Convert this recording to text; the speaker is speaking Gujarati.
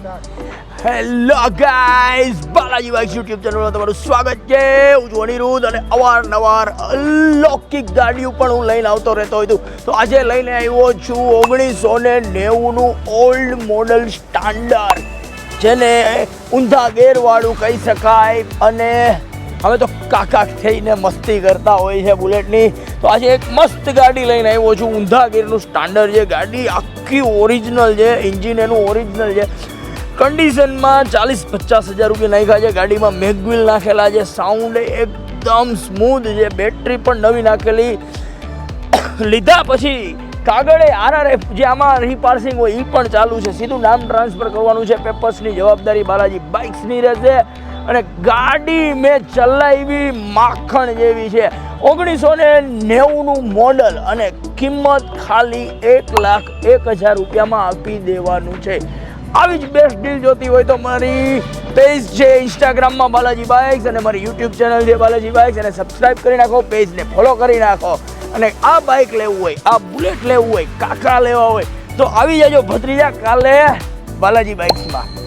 Hello guys Balaji bikes YouTube ચેનલમાં તમારું સ્વાગત છે. હું છું અનિરુદ્ધ અને અવારનવાર અલૌકિક ગાડીઓ પણ હું લઈને આવતો રહેતો છું. તો આજે લઈને આવ્યો છું ઓગણીસો ને નેવુંનું ઓલ્ડ મોડલ સ્ટાન્ડર્ડ જેને ઊંધા ગેરવાળું કહી શકાય અને હવે તો કાકા થઈને મસ્તી કરતા હોય છે બુલેટની. તો આજે એક મસ્ત ગાડી લઈને આવ્યો છું. ઊંધા ગેરનું સ્ટાન્ડર્ડ છે. ગાડી આખી ઓરિજિનલ છે. એન્જિન એનું ઓરિજિનલ છે. કન્ડિશનમાં ચાલીસ પચાસ હજાર રૂપિયા નાખ્યા છે. ગાડીમાં મેગવિલ નાખેલા છે. સાઉન્ડ એકદમ સ્મૂથ છે. બેટરી પણ નવી નાખેલી. લીધા પછી કાગળે આરઆરએફ જે આમાં રીપાર્સિંગ હોય એ પણ ચાલુ છે. સીધું નામ ટ્રાન્સફર કરવાનું છે. પેપર્સની જવાબદારી બાલાજી બાઇક્સની રહેશે. અને ગાડી મેં ચલાવી માખણ જેવી છે. ઓગણીસો ને નેવુંનું મોડલ અને કિંમત ખાલી એક લાખ એક હજાર રૂપિયામાં આપી દેવાનું છે. આવી જ બેસ્ટ ડીલ જોતી હોય તો મારી પેજ છે ઇન્સ્ટાગ્રામમાં બાલાજી બાઇક્સ અને મારી યુટ્યુબ ચેનલ છે બાલાજી બાઇક્સ અને સબસ્ક્રાઇબ કરી નાખો પેજને ફોલો કરી નાખો. અને આ બાઇક લેવું હોય, આ બુલેટ લેવું હોય કાકા લેવા હોય, તો આવી જાજો ભત્રીજા કાલે બાલાજી બાઇક્સમાં